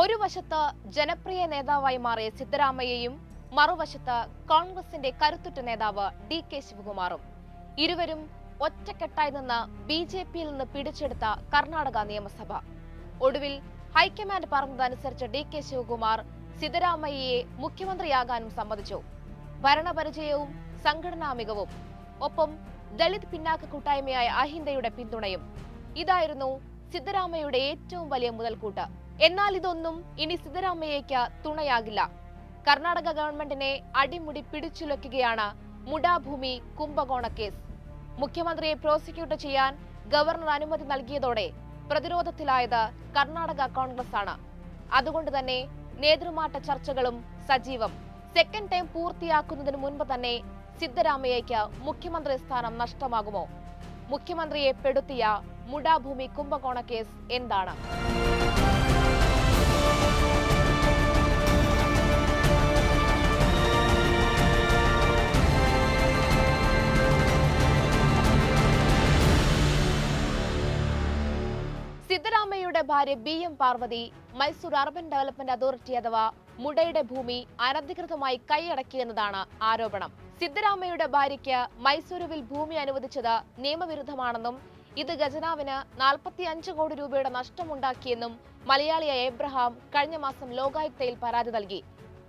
ഒരു വശത്ത് ജനപ്രിയ നേതാവായി മാറിയ സിദ്ധരാമയ്യയും മറുവശത്ത് കോൺഗ്രസിന്റെ കരുത്തുറ്റ നേതാവ് ഡി കെ ശിവകുമാറും. ഇരുവരും ഒറ്റക്കെട്ടായി നിന്ന് ബി ജെ പിയിൽ നിന്ന് പിടിച്ചെടുത്ത കർണാടക നിയമസഭ. ഒടുവിൽ ഹൈക്കമാൻഡ് പറഞ്ഞതനുസരിച്ച് ഡി കെ ശിവകുമാർ സിദ്ധരാമയ്യയെ മുഖ്യമന്ത്രിയാകാനും സമ്മതിച്ചു. ഭരണപരിചയവും സംഘടനാ മികവും. ഒപ്പം ദളിത് പിന്നാക്ക കൂട്ടായ്മയായ അഹിന്ദയുടെ പിന്തുണയും. ഇതായിരുന്നു സിദ്ധരാമയ്യയുടെ ഏറ്റവും വലിയ മുതൽക്കൂട്ട്. എന്നാൽ ഇതൊന്നും ഇനി സിദ്ധരാമയ്യയ്ക്ക് തുണയാകില്ല. കർണാടക ഗവൺമെന്റിനെ അടിമുടി പിടിച്ചുലക്കുകയാണ് മുഡാഭൂമി കുംഭകോണ കേസ് മുഖ്യമന്ത്രിയെ പ്രോസിക്യൂട്ട് ചെയ്യാൻ ഗവർണർ അനുമതി നൽകിയതോടെ പ്രതിരോധത്തിലായത് കർണാടക കോൺഗ്രസ് ആണ് അതുകൊണ്ട് തന്നെ നേതൃമാറ്റ ചർച്ചകളും സജീവം. സെക്കൻഡ് ടൈം പൂർത്തിയാക്കുന്നതിന് മുൻപ് തന്നെ സിദ്ധരാമയ്യയ്ക്ക് മുഖ്യമന്ത്രി സ്ഥാനം നഷ്ടമാകുമോ? മുഖ്യമന്ത്രിയെ പെടുത്തിയ മുഡാഭൂമി കുംഭകോണ കേസ് എന്താണ്? സിദ്ധരാമയ്യയുടെ ഭാര്യ B M Parvathi Mysore urban development authority അഥവാ മുടയുടെ ഭൂമി അനധികൃതമായി കൈയടക്കിയെന്നതാണ് ആരോപണം. സിദ്ധരാമയ്യയുടെ ഭാര്യയ്ക്ക് മൈസൂരുവിൽ ഭൂമി അനുവദിച്ചത് നിയമവിരുദ്ധമാണെന്നും ഇത് ഖജനാവിന് നാൽപ്പത്തി അഞ്ച് കോടി രൂപയുടെ നഷ്ടമുണ്ടാക്കിയെന്നും മലയാളിയായ എബ്രഹാം കഴിഞ്ഞ മാസം ലോകായുക്തയിൽ പരാതി നൽകി.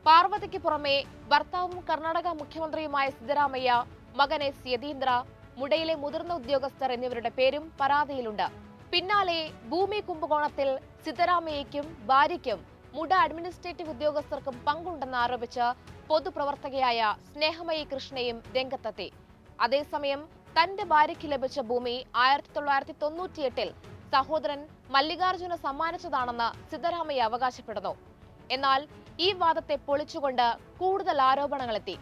പാർവതിക്ക് പുറമെ ഭർത്താവും കർണാടക മുഖ്യമന്ത്രിയുമായ സിദ്ധരാമയ്യ എസ് യതീന്ദ്ര മുടയിലെ മുതിർന്ന ഉദ്യോഗസ്ഥർ എന്നിവരുടെ പേരും പരാതിയിലുണ്ട്. പിന്നാലെ ഭൂമി കുംഭകോണത്തിൽ സിദ്ധരാമയ്യയ്ക്കും ഭാര്യയ്ക്കും മുട അഡ്മിനിസ്ട്രേറ്റീവ് ഉദ്യോഗസ്ഥർക്കും പങ്കുണ്ടെന്ന് ആരോപിച്ച് പൊതുപ്രവർത്തകയായ സ്നേഹമയി കൃഷ്ണയും രംഗത്തെത്തി. അതേസമയം തന്റെ ഭാര്യയ്ക്ക് ലഭിച്ച ഭൂമി ആയിരത്തി തൊള്ളായിരത്തി തൊണ്ണൂറ്റിയെട്ടിൽ സഹോദരൻ മല്ലികാർജുന സമ്മാനിച്ചതാണെന്ന് സിദ്ധരാമയ്യ അവകാശപ്പെടുന്നു. എന്നാൽ ഈ വാദത്തെ പൊളിച്ചുകൊണ്ട് കൂടുതൽ ആരോപണങ്ങളെത്തി.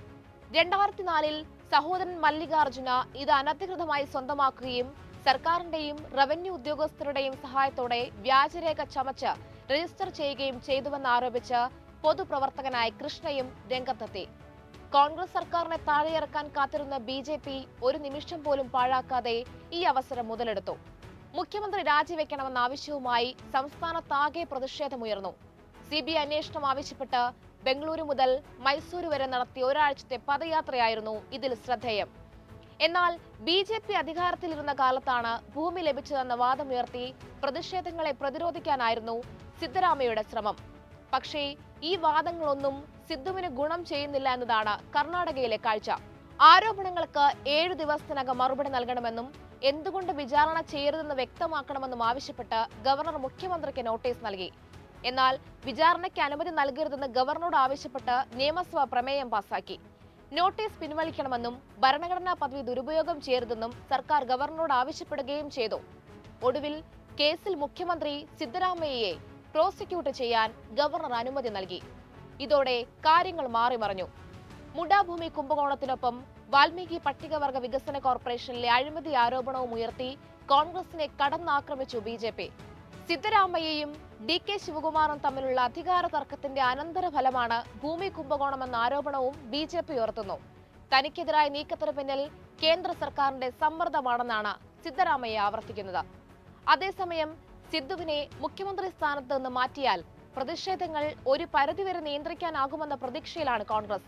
രണ്ടായിരത്തി നാലിൽ സഹോദരൻ മല്ലികാർജുന ഇത് അനധികൃതമായി സ്വന്തമാക്കുകയും സർക്കാരിന്റെയും റവന്യൂ ഉദ്യോഗസ്ഥരുടെയും സഹായത്തോടെ വ്യാജരേഖ ചമച്ച് രജിസ്റ്റർ ചെയ്യുകയും ചെയ്തുവെന്ന് ആരോപിച്ച് പൊതുപ്രവർത്തകനായ കൃഷ്ണയും രംഗത്തെത്തി. കോൺഗ്രസ് സർക്കാരിനെ താഴെയിറക്കാൻ കാത്തിരുന്ന ബി ജെ പി ഒരു നിമിഷം പോലും പാഴാക്കാതെ ഈ അവസരം മുതലെടുത്തു. മുഖ്യമന്ത്രി രാജിവെക്കണമെന്ന ആവശ്യവുമായി സംസ്ഥാനത്താകെ പ്രതിഷേധമുയർന്നു. സി ബി ഐ അന്വേഷണം ആവശ്യപ്പെട്ട് ബംഗളൂരു മുതൽ മൈസൂരു വരെ നടത്തിയ ഒരാഴ്ചത്തെ പദയാത്രയായിരുന്നു ഇതിൽ ശ്രദ്ധേയം. എന്നാൽ ബി ജെ പി അധികാരത്തിലിരുന്ന കാലത്താണ് ഭൂമി ലഭിച്ചതെന്ന വാദമുയർത്തി പ്രതിഷേധങ്ങളെ പ്രതിരോധിക്കാനായിരുന്നു സിദ്ധരാമയുടെ ശ്രമം. പക്ഷേ ഈ വാദങ്ങളൊന്നും സിദ്ധുവിന് ഗുണം ചെയ്യുന്നില്ല എന്നതാണ് കർണാടകയിലെ കാഴ്ച. ആരോപണങ്ങൾക്ക് ഏഴു ദിവസത്തിനകം മറുപടി നൽകണമെന്നും എന്തുകൊണ്ട് വിചാരണ ചെയ്യരുതെന്ന് വ്യക്തമാക്കണമെന്നും ആവശ്യപ്പെട്ട് ഗവർണർ മുഖ്യമന്ത്രിക്ക് നോട്ടീസ് നൽകി. എന്നാൽ വിചാരണയ്ക്ക് അനുമതി നൽകരുതെന്ന് ഗവർണറോട് ആവശ്യപ്പെട്ട് നിയമസഭ പ്രമേയം പാസാക്കി. നോട്ടീസ് പിൻവലിക്കണമെന്നും ഭരണഘടനാ പദവി ദുരുപയോഗം ചെയ്യരുതെന്നും സർക്കാർ ഗവർണറോട് ആവശ്യപ്പെടുകയും ചെയ്തു. ഒടുവിൽ കേസിൽ മുഖ്യമന്ത്രി സിദ്ധരാമയ്യയെ പ്രോസിക്യൂട്ട് ചെയ്യാൻ ഗവർണർ അനുമതി നൽകി. ഇതോടെ കാര്യങ്ങൾ മാറിമറിഞ്ഞു മുണ്ടാഭൂമി കുംഭകോണത്തിനൊപ്പം വാൽമീകി പട്ടികവർഗ വികസന കോർപ്പറേഷനിലെ അഴിമതി ആരോപണവും ഉയർത്തി കോൺഗ്രസിനെ കടന്നാക്രമിച്ചു ബി ജെ പി. സിദ്ധരാമയ്യയും ഡി കെ ശിവകുമാറും തമ്മിലുള്ള അധികാര തർക്കത്തിന്റെ അനന്തരഫലമാണ് ഭൂമി കുംഭകോണമെന്ന ആരോപണവും ബി ജെ പി ഉയർത്തുന്നു. തനിക്കെതിരായ നീക്കത്തിന് പിന്നിൽ കേന്ദ്ര സർക്കാരിന്റെ സമ്മർദ്ദമാണെന്നാണ് സിദ്ധരാമയ്യ ആവർത്തിക്കുന്നത്. അതേസമയം സിദ്ധുവിനെ മുഖ്യമന്ത്രി സ്ഥാനത്ത് നിന്ന് മാറ്റിയാൽ പ്രതിഷേധങ്ങൾ ഒരു പരിധിവരെ നിയന്ത്രിക്കാനാകുമെന്ന പ്രതീക്ഷയിലാണ് കോൺഗ്രസ്.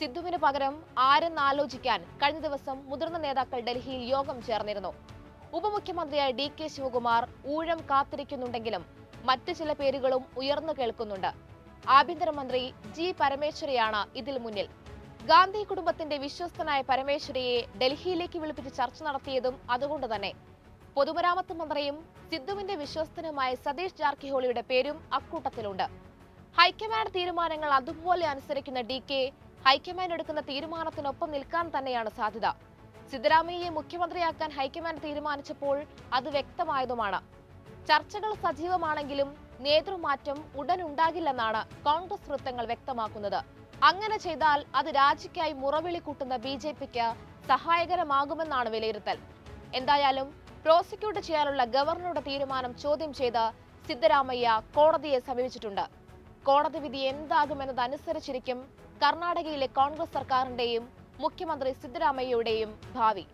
സിദ്ധുവിന് പകരം ആരെന്ന് ആലോചിക്കാൻ കഴിഞ്ഞ ദിവസം മുതിർന്ന നേതാക്കൾ ഡൽഹിയിൽ യോഗം ചേർന്നിരുന്നു. ഉപമുഖ്യമന്ത്രിയായ ഡി കെ ശിവകുമാർ ഊഴം കാത്തിരിക്കുന്നുണ്ടെങ്കിലും മറ്റു ചില പേരുകളും ഉയർന്നു കേൾക്കുന്നുണ്ട്. ആഭ്യന്തരമന്ത്രി ജി പരമേശ്വരയാണ് ഇതിൽ മുന്നിൽ. ഗാന്ധി കുടുംബത്തിന്റെ വിശ്വസ്തനായ പരമേശ്വരയെ ഡൽഹിയിലേക്ക് വിളിപ്പിച്ച് ചർച്ച നടത്തിയതും അതുകൊണ്ട് തന്നെ. പൊതുമരാമത്ത് മന്ത്രിയും സിദ്ധുവിന്റെ വിശ്വസ്തനുമായ സതീഷ് ജാർക്കിഹോളിയുടെ പേരും അക്കൂട്ടത്തിലുണ്ട്. ഹൈക്കമാൻഡ് തീരുമാനങ്ങൾ അതുപോലെ അനുസരിക്കുന്ന ഡി കെ ഹൈക്കമാൻഡ് എടുക്കുന്ന തീരുമാനത്തിനൊപ്പം നിൽക്കാൻ തന്നെയാണ് സാധ്യത. സിദ്ധരാമയ്യയെ മുഖ്യമന്ത്രിയാക്കാൻ ഹൈക്കമാൻഡ് തീരുമാനിച്ചപ്പോൾ അത് വ്യക്തമായതുമാണ്. ചർച്ചകൾ സജീവമാണെങ്കിലും നേതൃമാറ്റം ഉടൻ ഉണ്ടാകില്ലെന്നാണ് കോൺഗ്രസ് വൃത്തങ്ങൾ വ്യക്തമാക്കുന്നത്. അങ്ങനെ ചെയ്താൽ അത് രാജിക്കായി മുറവിളി കൂട്ടുന്ന ബി ജെ പിക്ക് സഹായകരമാകുമെന്നാണ് വിലയിരുത്തൽ. എന്തായാലും പ്രോസിക്യൂട്ട് ചെയ്യാനുള്ള ഗവർണറുടെ തീരുമാനം ചോദ്യം ചെയ്ത് സിദ്ധരാമയ്യ കോടതിയെ സമീപിച്ചിട്ടുണ്ട്. കോടതി വിധി എന്താകുമെന്നതനുസരിച്ചിരിക്കും കർണാടകയിലെ കോൺഗ്രസ് സർക്കാരിന്റെയും മുഖ്യമന്ത്രി സിദ്ധരാമയ്യയുടെയും ഭാവി.